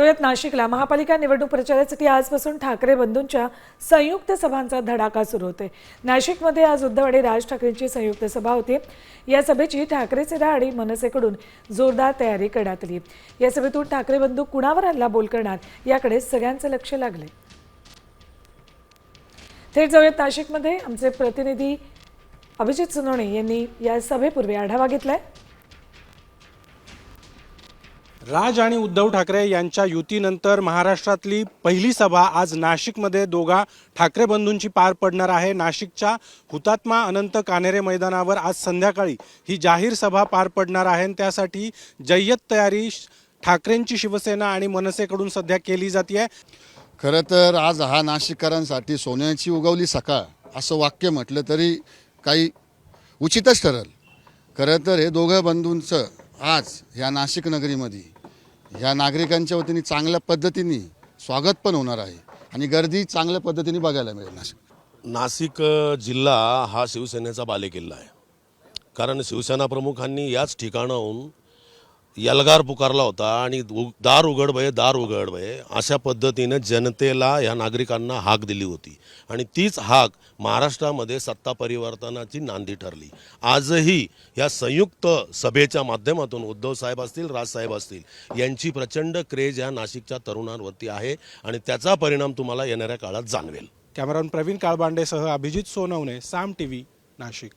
जाऊयात नाशिकला. महापालिका निवडणूक प्रचारासाठी आजपासून ठाकरे बंधूंच्या संयुक्त सभांचा धडाका सुरू होते नाशिकमध्ये आज उद्धव आणि राज ठाकरेंची संयुक्त सभा होती. या सभेची ठाकरेचे आणि मनसेकडून जोरदार तयारी करण्यात आली. या सभेतून ठाकरे बंधू कुणावर हल्ला बोल करणार याकडे सगळ्यांचं लक्ष लागले थेट जाऊयात नाशिकमध्ये. आमचे प्रतिनिधी अभिजित सोनवणे यांनी या सभेपूर्वी आढावा घेतलाय. राज आणि उद्धव ठाकरे यांच्या युतीनंतर महाराष्ट्रातली पहिली सभा आज नाशिकमध्ये दोघा ठाकरे बंधूंची पार पडणार आहे. नाशिकच्या हुतात्मा अनंत कानेरे मैदानावर आज संध्याकाळी ही जाहीर सभा पार पडणार आहे आणि त्यासाठी जय्यत तयारी श- ठाकरेंची शिवसेना आणि मनसेकडून सध्या केली जाते खरं तर आज हा नाशिककरांसाठी सोन्याची उगवली सकाळ असं वाक्य म्हटलं तरी काही उचितच ठरेल. खरं तर हे दोघं बंधूंचं आज ह्या नाशिक नगरीमध्ये ह्या नागरिकांच्या वतीने चांगल्या पद्धतीने स्वागत पण होणार आहे आणि गर्दी चांगल्या पद्धतीने बघायला मिळेल नाशिक. नाशिक जिल्हा हा शिवसेनेचा बालेकिल्ला आहे. कारण शिवसेना प्रमुखांनी याच ठिकाणाहून यलगार पुकारला होता आणि उ- दार उघड भये दार उघड भये अशा पद्धतीने जनतेला या नागरिकांना हाक दिली होती. आणि तीच हाक महाराष्ट्रामध्ये सत्ता परिवर्तनाची नांदी ठरली. आजही या संयुक्त सभेच्या माध्यमातून उद्धव साहेब असतील राजसाहेब असतील यांची प्रचंड क्रेज या नाशिकच्या तरुणांवरती आहे आणि त्याचा परिणाम तुम्हाला येणाऱ्या काळात जाणवेल. कॅमेरामन प्रवीण काळबांडेसह अभिजित सोनवणे साम टीव्ही नाशिक.